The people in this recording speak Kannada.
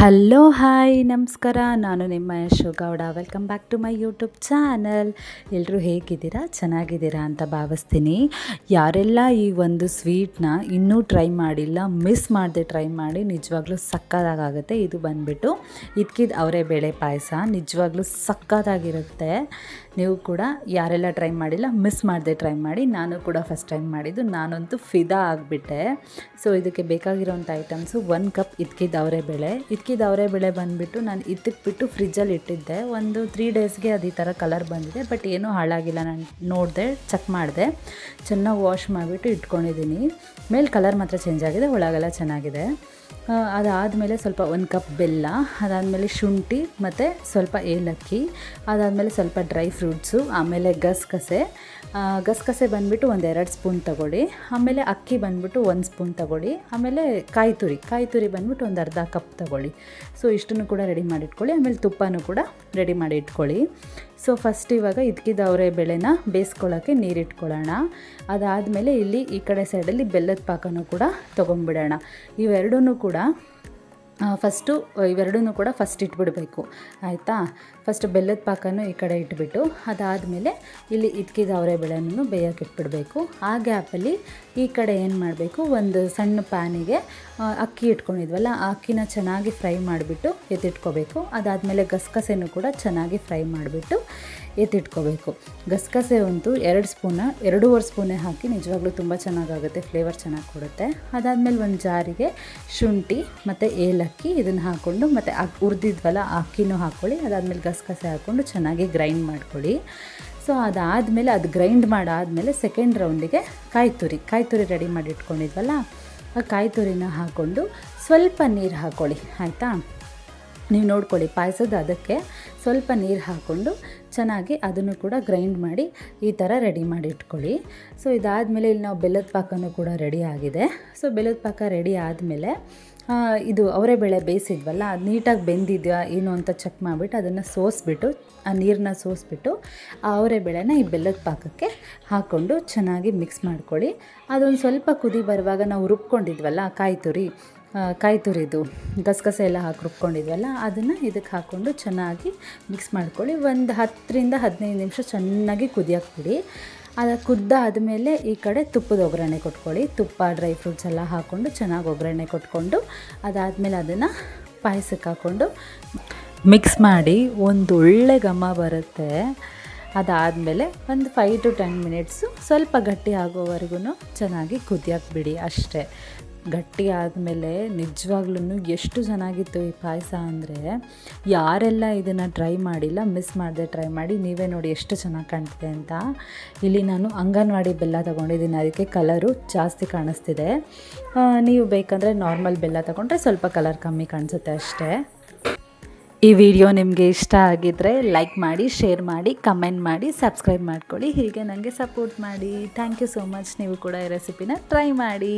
ಹಲೋ ಹಾಯ್ ನಮಸ್ಕಾರ. ನಾನು ನಿಮ್ಮ Yashogowda. Welcome back to my YouTube channel ಎಲ್ಲರೂ ಹೇಗಿದ್ದೀರಾ? ಚೆನ್ನಾಗಿದ್ದೀರಾ ಅಂತ ಭಾವಿಸ್ತೀನಿ. ಯಾರೆಲ್ಲ ಈ ಒಂದು ಸ್ವೀಟ್ನ ಇನ್ನೂ ಟ್ರೈ ಮಾಡಿಲ್ಲ ಮಿಸ್ ಮಾಡದೆ ಟ್ರೈ ಮಾಡಿ, ನಿಜವಾಗ್ಲೂ ಸಕ್ಕತ್ತಾಗುತ್ತೆ ಇದು ಬಂದುಬಿಟ್ಟು ಇದ್ಕಿದ ಅವರೇ ಬೇಳೆ ಪಾಯಸ. ನಿಜವಾಗ್ಲೂ ಸಕ್ಕತ್ತಾಗಿರುತ್ತೆ. ನೀವು ಕೂಡ ಯಾರೆಲ್ಲ ಟ್ರೈ ಮಾಡಿಲ್ಲ ಮಿಸ್ ಮಾಡದೆ ಟ್ರೈ ಮಾಡಿ, ನಾನು ಕೂಡ ಫಸ್ಟ್ ಟೈಮ್ ಮಾಡಿದ್ದು. ನಾನಂತೂ ಫಿದಾ ಆಗಿಬಿಟ್ಟೆ. ಸೊ ಇದಕ್ಕೆ ಬೇಕಾಗಿರೋಂಥ ಐಟಮ್ಸು ಒಂದು ಕಪ್ ಇದ್ಕಿದ ಅವರೇ ಬೇಳೆ. ಇದ್ಕಿದ ಅವರೇ ಬೇಳೆ ಬಂದುಬಿಟ್ಟು ನಾನು ಇತ್ತಿಟ್ಬಿಟ್ಟು ಫ್ರಿಜ್ಜಲ್ಲಿ ಇಟ್ಟಿದ್ದೆ. ಒಂದು ತ್ರೀ ಡೇಸ್ಗೆ ಅದು ಈ ಥರ ಕಲರ್ ಬಂದಿದೆ. ಬಟ್ ಏನೂ ಹಾಳಾಗಿಲ್ಲ. ನಾನು ನೋಡಿದೆ ಚೆಕ್ ಮಾಡಿದೆ. ಚೆನ್ನಾಗಿ ವಾಶ್ ಮಾಡಿಬಿಟ್ಟು ಇಟ್ಕೊಂಡಿದ್ದೀನಿ. ಮೇಲೆ ಕಲರ್ ಮಾತ್ರ ಚೇಂಜ್ ಆಗಿದೆ. ಒಳಗೆಲ್ಲ ಚೆನ್ನಾಗಿದೆ. ಅದಾದಮೇಲೆ ಸ್ವಲ್ಪ ಒಂದು ಕಪ್ ಬೆಲ್ಲ, ಅದಾದಮೇಲೆ ಶುಂಠಿ, ಮತ್ತು ಸ್ವಲ್ಪ ಏಲಕ್ಕಿ, ಅದಾದಮೇಲೆ ಸ್ವಲ್ಪ ಡ್ರೈ ಫ್ರೂಟ್ಸು ಆಮೇಲೆ ಗಸಗಸೆ. ಗಸಗಸೆ ಬಂದುಬಿಟ್ಟು ಒಂದೆರಡು ಸ್ಪೂನ್ ತೊಗೊಳ್ಳಿ. ಆಮೇಲೆ ಅಕ್ಕಿ ಬಂದುಬಿಟ್ಟು ಒಂದು ಸ್ಪೂನ್ ತೊಗೊಳ್ಳಿ. ಆಮೇಲೆ ಕಾಯಿ ತುರಿ ಕಾಯಿ ತುರಿ ಬಂದುಬಿಟ್ಟು ಒಂದು ಅರ್ಧ ಕಪ್ ತೊಗೊಳ್ಳಿ. ಸೊ ಇಷ್ಟನ್ನು ಕೂಡ ರೆಡಿ ಮಾಡಿ ಇಟ್ಕೊಳ್ಳಿ ಆಮೇಲೆ ತುಪ್ಪನೂ ಕೂಡ ರೆಡಿ ಮಾಡಿ ಇಟ್ಕೊಳ್ಳಿ. ಸೊ ಫಸ್ಟ್ ಇವಾಗ ಇದಕ್ಕಿದ ಅವರೇ ಬೆಳೆನ ಬೇಯಿಸ್ಕೊಳ್ಳೋಕ್ಕೆ ನೀರಿಟ್ಕೊಳ್ಳೋಣ. ಅದಾದಮೇಲೆ ಇಲ್ಲಿ ಈ ಕಡೆ ಸೈಡಲ್ಲಿ ಬೆಲ್ಲದ ಪಾಕನೂ ಕೂಡ ತೊಗೊಂಡ್ಬಿಡೋಣ. ಇವೆರಡೂ ಕೂಡ ಫಸ್ಟು ಇವೆರಡೂ ಕೂಡ ಫಸ್ಟ್ ಇಟ್ಬಿಡಬೇಕು. ಆಯಿತಾ? ಫಸ್ಟ್ ಬೆಲ್ಲದ ಪಾಕನೂ ಈ ಕಡೆ ಇಟ್ಬಿಟ್ಟು, ಅದಾದಮೇಲೆ ಇಲ್ಲಿ ಇದ್ಕಿದ ಅವರೆ ಬೆಳೆನೂ ಬೇಯಕ್ಕೆ ಇಟ್ಬಿಡಬೇಕು. ಆ ಗ್ಯಾಪಲ್ಲಿ ಈ ಕಡೆ ಏನು ಮಾಡಬೇಕು? ಒಂದು ಸಣ್ಣ ಪ್ಯಾನಿಗೆ ಅಕ್ಕಿ ಇಟ್ಕೊಂಡಿದ್ವಲ್ಲ, ಆ ಅಕ್ಕಿನ ಚೆನ್ನಾಗಿ ಫ್ರೈ ಮಾಡಿಬಿಟ್ಟು ಎತ್ತಿಟ್ಕೋಬೇಕು. ಅದಾದಮೇಲೆ ಗಸಗಸೆನೂ ಕೂಡ ಚೆನ್ನಾಗಿ ಫ್ರೈ ಮಾಡಿಬಿಟ್ಟು ಎತ್ತಿಟ್ಕೋಬೇಕು. ಗಸಗಸೆ ಅಂತೂ ಎರಡು ಸ್ಪೂನ, ಎರಡೂವರೆ ಸ್ಪೂನೇ ಹಾಕಿ ನಿಜವಾಗ್ಲೂ ತುಂಬ ಚೆನ್ನಾಗಾಗುತ್ತೆ ಫ್ಲೇವರ್ ಚೆನ್ನಾಗಿ ಕೊಡುತ್ತೆ. ಅದಾದಮೇಲೆ ಒಂದು ಜಾರಿಗೆ ಶುಂಠಿ ಮತ್ತು ಏಲಕ್ಕಿ ಇದನ್ನು ಹಾಕ್ಕೊಂಡು ಮತ್ತು ಅಕ್ ಹುರಿದಿದ್ವಲ್ಲ ಆ ಅಕ್ಕಿನೂ ಹಾಕ್ಕೊಳ್ಳಿ ಅದಾದಮೇಲೆ ಗಸಗಸೆ ಹಾಕ್ಕೊಂಡು ಚೆನ್ನಾಗಿ ಗ್ರೈಂಡ್ ಮಾಡ್ಕೊಳ್ಳಿ. ಸೊ ಅದಾದಮೇಲೆ ಅದು ಗ್ರೈಂಡ್ ಮಾಡಾದಮೇಲೆ ಸೆಕೆಂಡ್ ರೌಂಡಿಗೆ ಕಾಯಿ ತುರಿ ಕಾಯಿ ತುರಿ ರೆಡಿ ಮಾಡಿ ಇಟ್ಕೊಂಡಿದ್ವಲ್ಲ ಆ ಕಾಯಿ ತುರಿನ ಹಾಕ್ಕೊಂಡು ಸ್ವಲ್ಪ ನೀರು ಹಾಕ್ಕೊಳ್ಳಿ ಆಯಿತಾ? ನೀವು ನೋಡ್ಕೊಳ್ಳಿ ಪಾಯಸದ ಅದಕ್ಕೆ ಸ್ವಲ್ಪ ನೀರು ಹಾಕ್ಕೊಂಡು ಚೆನ್ನಾಗಿ ಅದನ್ನು ಕೂಡ ಗ್ರೈಂಡ್ ಮಾಡಿ ಈ ಥರ ರೆಡಿ ಮಾಡಿ ಇಟ್ಕೊಳ್ಳಿ. ಸೊ, ಇದಾದಮೇಲೆ ಇಲ್ಲಿ ನಾವು ಬೆಲ್ಲದ ಪಾಕನೂ ಕೂಡ ರೆಡಿ ಆಗಿದೆ. ಸೊ, ಬೆಲ್ಲದ ಪಾಕ ರೆಡಿ ಆದಮೇಲೆ ಇದು ಅವರೇ ಬೇಳೆ ಬೇಯಿಸಿದ್ವಲ್ಲ, ಅದು ನೀಟಾಗಿ ಬೆಂದಿದೆಯಾ ಏನು ಅಂತ ಚೆಕ್ ಮಾಡಿಬಿಟ್ಟು ಅದನ್ನು ಸೋಸಿಬಿಟ್ಟು, ಆ ನೀರನ್ನ ಸೋಸಿಬಿಟ್ಟು ಆ ಅವರೇ ಬೇಳೆನ ಈ ಬೆಲ್ಲದ ಪಾಕಕ್ಕೆ ಹಾಕ್ಕೊಂಡು ಚೆನ್ನಾಗಿ ಮಿಕ್ಸ್ ಮಾಡ್ಕೊಳ್ಳಿ. ಅದೊಂದು ಸ್ವಲ್ಪ ಕುದಿ ಬರುವಾಗ ನಾವು ರುಬ್ಕೊಂಡಿದ್ವಲ್ಲ, ಕಾಯಿ ತುರಿ ಕಾಯಿ ತುರಿದು, ಗಸಗಸೆ ಎಲ್ಲ ಹಾಕಿ ರುಬ್ಕೊಂಡಿದ್ವಲ್ಲ, ಅದನ್ನು ಇದಕ್ಕೆ ಹಾಕ್ಕೊಂಡು ಚೆನ್ನಾಗಿ ಮಿಕ್ಸ್ ಮಾಡ್ಕೊಳ್ಳಿ. ಒಂದು ಹತ್ತರಿಂದ ಹದಿನೈದು ನಿಮಿಷ ಚೆನ್ನಾಗಿ ಕುದಿಯಾಕ್ಬಿಡಿ. ಅದು ಕುದ್ದಾದಮೇಲೆ ಈ ಕಡೆ ತುಪ್ಪದ ಒಗ್ಗರಣೆ ಕೊಟ್ಕೊಳ್ಳಿ. ತುಪ್ಪ ಡ್ರೈ ಫ್ರೂಟ್ಸ್ ಎಲ್ಲ ಹಾಕ್ಕೊಂಡು ಚೆನ್ನಾಗಿ ಒಗ್ಗರಣೆ ಕೊಟ್ಕೊಂಡು, ಅದಾದಮೇಲೆ ಅದನ್ನು ಪಾಯಸಕ್ಕೆ ಹಾಕ್ಕೊಂಡು ಮಿಕ್ಸ್ ಮಾಡಿ ಒಂದು ಒಳ್ಳೆ ಘಮ ಬರುತ್ತೆ. ಅದಾದಮೇಲೆ ಒಂದು ಫೈವ್ ಟು ಟೆನ್ ಮಿನಿಟ್ಸು ಸ್ವಲ್ಪ ಗಟ್ಟಿ ಆಗೋವರೆಗೂ ಚೆನ್ನಾಗಿ ಕುದಿಯೋಕೆ ಬಿಡಿ ಅಷ್ಟೇ. ಗಟ್ಟಿ ಆದಮೇಲೆ ನಿಜವಾಗ್ಲೂ ಎಷ್ಟು ಚೆನ್ನಾಗಿತ್ತು ಈ ಪಾಯಸ ಅಂದರೆ ಯಾರೆಲ್ಲ ಇದನ್ನು ಟ್ರೈ ಮಾಡಿಲ್ಲ ಮಿಸ್ ಮಾಡದೆ ಟ್ರೈ ಮಾಡಿ, ನೀವೇ ನೋಡಿ ಎಷ್ಟು ಚೆನ್ನಾಗಿ ಕಾಣ್ತಿದೆ ಅಂತ. ಇಲ್ಲಿ ನಾನು ಅಂಗನವಾಡಿ ಬೆಲ್ಲ ತೊಗೊಂಡಿದ್ದೀನಿ, ಅದಕ್ಕೆ ಕಲರು ಜಾಸ್ತಿ ಕಾಣಿಸ್ತಿದೆ. ನೀವು ಬೇಕಂದರೆ ನಾರ್ಮಲ್ ಬೆಲ್ಲ ತೊಗೊಂಡ್ರೆ ಸ್ವಲ್ಪ ಕಲರ್ ಕಮ್ಮಿ ಕಾಣಿಸುತ್ತೆ ಅಷ್ಟೇ. ಈ ವಿಡಿಯೋ ನಿಮಗೆ ಇಷ್ಟ ಆಗಿದ್ದರೆ ಲೈಕ್ ಮಾಡಿ ಶೇರ್ ಮಾಡಿ ಕಮೆಂಟ್ ಮಾಡಿ ಸಬ್ಸ್ಕ್ರೈಬ್ ಮಾಡ್ಕೊಳ್ಳಿ. ಹೀಗೆ ನನಗೆ ಸಪೋರ್ಟ್ ಮಾಡಿ. ಥ್ಯಾಂಕ್ ಯು ಸೋ ಮಚ್ ನೀವು ಕೂಡ ಈ ರೆಸಿಪಿನ ಟ್ರೈ ಮಾಡಿ.